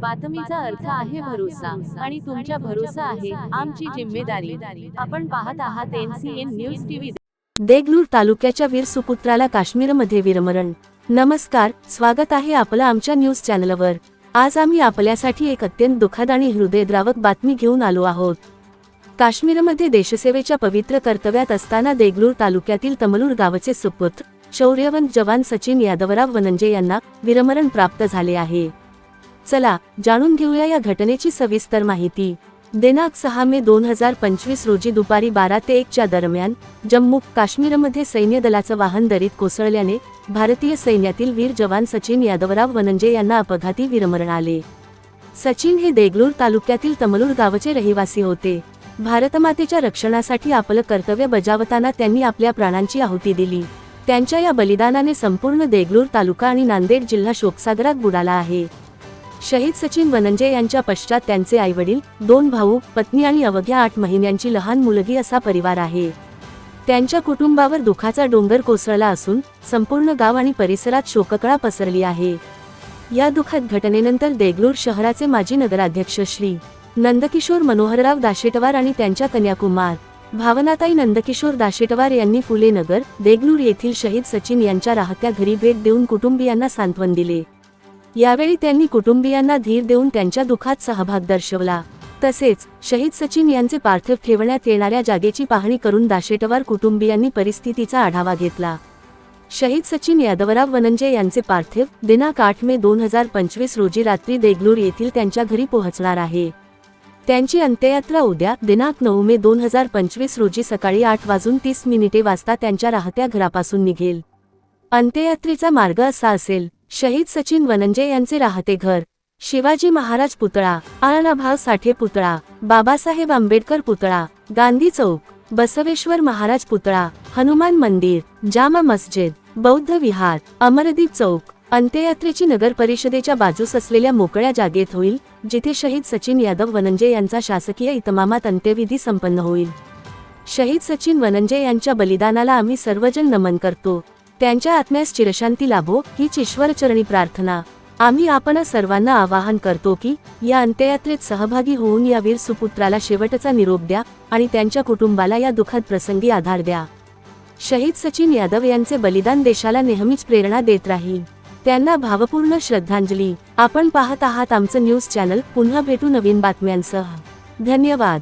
बातमीचा अर्थ आहे भरोसा आणि तुमच्या भरोसा आहे आमची जिम्मेदारी. आपण पाहत आहात एनसीएन न्यूज टीव्ही देगलूर तालुक्याच्या वीर सुपुत्राला काश्मीरमध्ये वीरमरण. नमस्कार स्वागत आहे आपलं आमच्या न्यूज चॅनलवर. आज आम्ही आपल्यासाठी एक अत्यंत दुःखद आणि हृदयद्रावक बातमी घेऊन आलो आहोत. काश्मीरमध्ये देशसेवेच्या पवित्र कर्तव्यात असताना देगलूर तालुक्यातील तमलूर गावचे सुपुत्र शौर्यवंत जवान सचिन यादवराव वनंजे यांना वीरमरण प्राप्त झाले आहे. चला जाणून घेऊया या घटनेची सविस्तर माहिती. दिनांक सहा मे दोन हजार पंचवीस रोजी दुपारी बारा ते एकच्या दरम्यान जम्मू काश्मीरमध्ये सैन्य दलाचं वाहन दरीत कोसळल्याने भारतीय सैन्यातील वीर जवान सचिन यादवराव वनंजे यांना अपघाती वीरमरण आले. सचिन हे देगलूर तालुक्यातील तमलूर गावचे रहिवासी होते. भारतमातेच्या रक्षणासाठी आपलं कर्तव्य बजावताना त्यांनी आपल्या प्राणांची आहुती दिली. त्यांच्या या बलिदानाने संपूर्ण देगलूर तालुका आणि नांदेड जिल्हा शोकसागरात बुडाला आहे. शहीद सचिन वनंजे यांच्या पश्चात त्यांचे आईवडील दोन भाऊ पत्नी आणि अवघ्या आठ महिन्यांची लहान मुलगी असा परिवार आहे. त्यांच्या कुटुंबावर दुखाचा डोंगर कोसळला असून संपूर्ण गाव आणि परिसरात शोककळा पसरली आहे. या दुःखद घटनेनंतर देगलूर शहराचे माजी नगराध्यक्ष श्री. नंदकिशोर मनोहरराव दाशेटवार आणि त्यांच्या कन्याकुमार भावनाताई नंदकिशोर दाशेटवार यांनी फुले नगर देगलूर येथील शहीद सचिन यांच्या राहत्या घरी भेट देऊन कुटुंबियांना सांत्वन दिले. यावेळी त्यांनी कुटुंबियांना धीर देऊन त्यांच्या दुःखात सहभाग दर्शवला. तसेच शहीद सचिन यांचे पार्थिव ठेवण्यात येणाऱ्या जागेची पाहणी करून दाशेटवार कुटुंबियांनी परिस्थितीचा आढावा घेतला. शहीद सचिन यादवराव वनंजे यांचे पार्थिव दिनांक आठ मे दोन हजार पंचवीस रोजी रात्री देगलूर येथील त्यांच्या घरी पोहोचणार आहे. त्यांची अंत्ययात्रा उद्या दिनांक नऊ मे दोन हजार पंचवीस रोजी सकाळी आठ वाजून तीस मिनिटे वाजता त्यांच्या राहत्या घरापासून निघेल. अंत्ययात्रेचा मार्ग असा असेल शहीद सचिन वनंजे यांचे राहते घर. शिवाजी महाराज पुतळा आळणाभाव साठे पुतळा बाबासाहेब आंबेडकर पुतळा गांधी चौक बसवेश्वर महाराज पुतळा हनुमान मंदिर जामा मस्जिद बौद्ध विहार अमरदीप चौक अंत्ययात्रेची नगर परिषदेच्या बाजूस असलेल्या मोकळ्या जागेत होईल जिथे शहीद सचिन यादव वनंजे यांचा शासकीय इतमामात अंत्यविधी संपन्न होईल. शहीद सचिन वनंजे यांच्या बलिदानाला आम्ही सर्वजण नमन करतो. त्यांच्या आत्म्यास चिरशांती लाभो हीच ईश्वरचरणी प्रार्थना. आम्ही आपण सर्वांना आवाहन करतो की या अंत्ययात्रेत सहभागी होऊन या वीर सुपुत्राला शेवटचा निरोप द्या आणि त्यांच्या कुटुंबाला या दुःखद प्रसंगी आधार द्या. शहीद सचिन यादव यांचे बलिदान देशाला नेहमीच प्रेरणा देत राहील. त्यांना भावपूर्ण श्रद्धांजली. आपण पाहत आहात आमचं न्यूज चॅनल. पुन्हा भेटू नवीन बातम्यांसह. धन्यवाद.